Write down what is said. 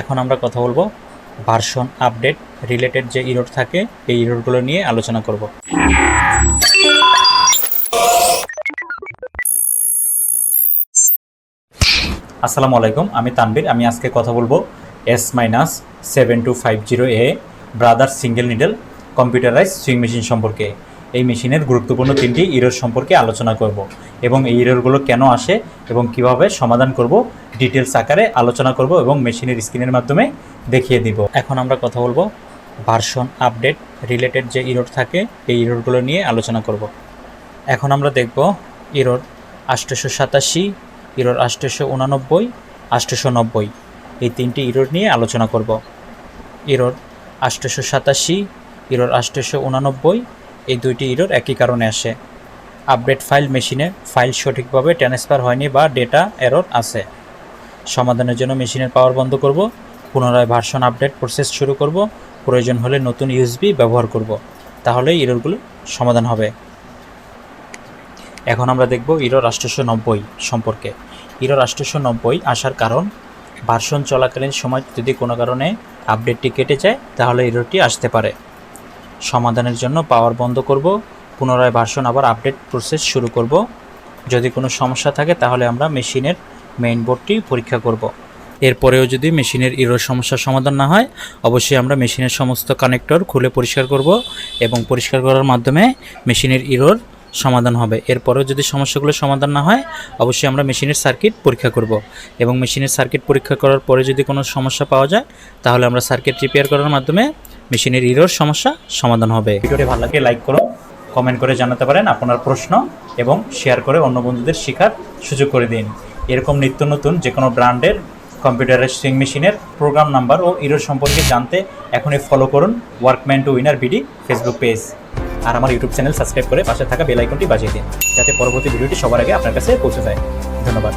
এখন আমরা কথা বলব ভার্সন আপডেট রিলেটেড যে ইরোড থাকে, এই ইরোডগুলো নিয়ে আলোচনা করব। আসসালামু আলাইকুম, আমি তানবীর আমি আজকে কথা বলব S minus seven two five zero A brother single needle computerise sewing machine সম্পর্কে। এই মেশিনের গুরুত্বপূর্ণ তিনটি ইরোর সম্পর্কে আলোচনা করব এবং এই ইরোরগুলো কেন আসে এবং কীভাবে সমাধান করব ডিটেলস আকারে আলোচনা করব এবং মেশিনের স্ক্রিনের মাধ্যমে দেখিয়ে দিব। এখন আমরা কথা বলব ভার্সন আপডেট রিলেটেড যে ইরোর থাকে, এই ইরোরগুলো নিয়ে আলোচনা করব। এখন আমরা দেখব ইরোর আষ্টশো সাতাশি ইরোর আষ্টশো উনানব্বই আষ্টশো নব্বই। এই তিনটি ইরোর নিয়ে আলোচনা করব। ইরোর আষ্টশো সাতাশি ইরোর আষ্টশো উনানব্বই এই দুইটি ইরোর একই কারণে আসে। আপডেট ফাইল মেশিনে ফাইল সঠিকভাবে ট্রান্সফার হয়নি বা ডেটা এরর আছে। সমাধানের জন্য মেশিনের পাওয়ার বন্ধ করব, পুনরায় ভার্সন আপডেট প্রসেস শুরু করব, প্রয়োজন হলে নতুন ইউএসবি ব্যবহার করব তাহলে ইরোরগুলো সমাধান হবে। এখন আমরা দেখব ইরোর আষ্টশো নব্বই সম্পর্কে। ইরোর আষ্টশো নব্বই আসার কারণ ভার্সন চলাকালীন সময় যদি কোনো কারণে আপডেটটি কেটে যায়, তাহলে ইরোরটি আসতে পারে। সমাধানের জন্য পাওয়ার বন্ধ করব, পুনরায় ভার্সন আবার আপডেট প্রসেস শুরু করব। যদি কোনো সমস্যা থাকে তাহলে আমরা মেশিনের মেইন বোর্ডটি পরীক্ষা করব। এরপরেও যদি মেশিনের ইরোর সমস্যার সমাধান না হয়, অবশ্যই আমরা মেশিনের সমস্ত কানেক্টর খুলে পরিষ্কার করব এবং পরিষ্কার করার মাধ্যমে মেশিনের ইরোর সমাধান হবে। এরপরেও যদি সমস্যাগুলো সমাধান না হয়, অবশ্যই আমরা মেশিনের সার্কিট পরীক্ষা করব এবং মেশিনের সার্কিট পরীক্ষা করার পরে যদি কোনো সমস্যা পাওয়া যায়, তাহলে আমরা সার্কিট রিপেয়ার করার মাধ্যমে মেশিনের ইরোর সমস্যা সমাধান হবে। ভিডিওটি ভালো লাগে লাইক করুন কমেন্ট করে জানাতে পারেন আপনার প্রশ্ন এবং শেয়ার করে অন্য বন্ধুদের শেখার সুযোগ করে দিন। এরকম নিত্য নতুন যে কোনো ব্র্যান্ডের কম্পিউটারের সুইং মেশিনের প্রোগ্রাম নাম্বার ও ইরোর সম্পর্কে জানতে এখনই ফলো করুন workman to winner BD Facebook page আর আমার ইউটিউব চ্যানেল সাবস্ক্রাইব করে পাশে থাকা বেল আইকনটি বাজিয়ে দিন, যাতে পরবর্তী ভিডিওটি সবার আগে আপনার কাছে পৌঁছে যায়। ধন্যবাদ।